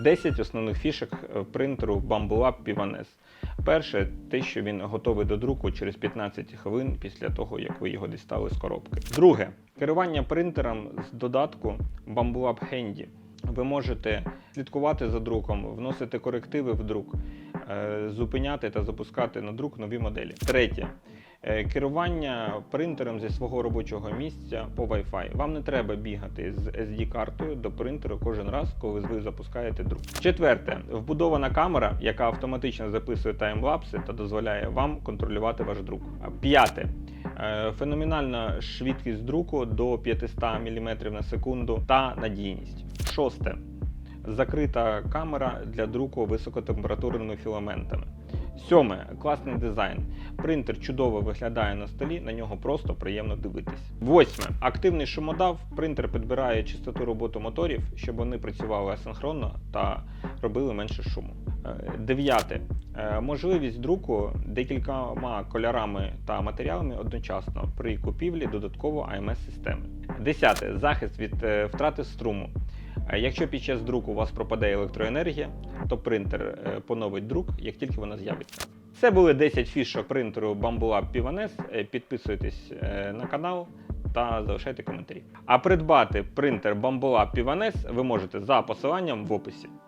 10 основних фішок е, принтеру Bamboo Pivanes. Перше, те, що він готовий до друку через 15 хвилин після того, як ви його дістали з коробки. Друге, керування принтером з додатку Bamboo Handy. Ви можете слідкувати за друком, вносити корективи в друк, е, зупиняти та запускати на друк нові моделі. Третє. Е, Керування принтером зі свого робочого місця по Wi-Fi. Вам не треба бігати з SD-картою до принтеру кожен раз, коли ви запускаєте друк. Четверте, вбудована камера, яка автоматично записує таймлапси та дозволяє вам контролювати ваш друк. П'яте. Е, Феноменальна швидкість друку до 500 мм на секунду та надійність. Шосте. Закрита камера для друку високотемпературними філаментами. Сьоме класний дизайн. Принтер чудово виглядає на столі, на нього просто приємно дивитись. Восьме. Активний шумодав. Принтер підбирає частоту роботи моторів, щоб вони працювали асинхронно та робили менше шуму. Е, Дев'яте. Е, Можливість друку декількома кольорами та матеріалами одночасно при купівлі додатково AMS-системи. Десяте. Захист від е, втрати струму. Якщо під час друку у вас пропаде електроенергія, то принтер е, поновить друк, як тільки вона з'явиться. Це були 10 фішок принтеру Bamboo Pivanes. Е, Підписуйтесь е, на канал та залишайте коментарі. А придбати принтер Bamboo Pivanes ви можете за посиланням в описі.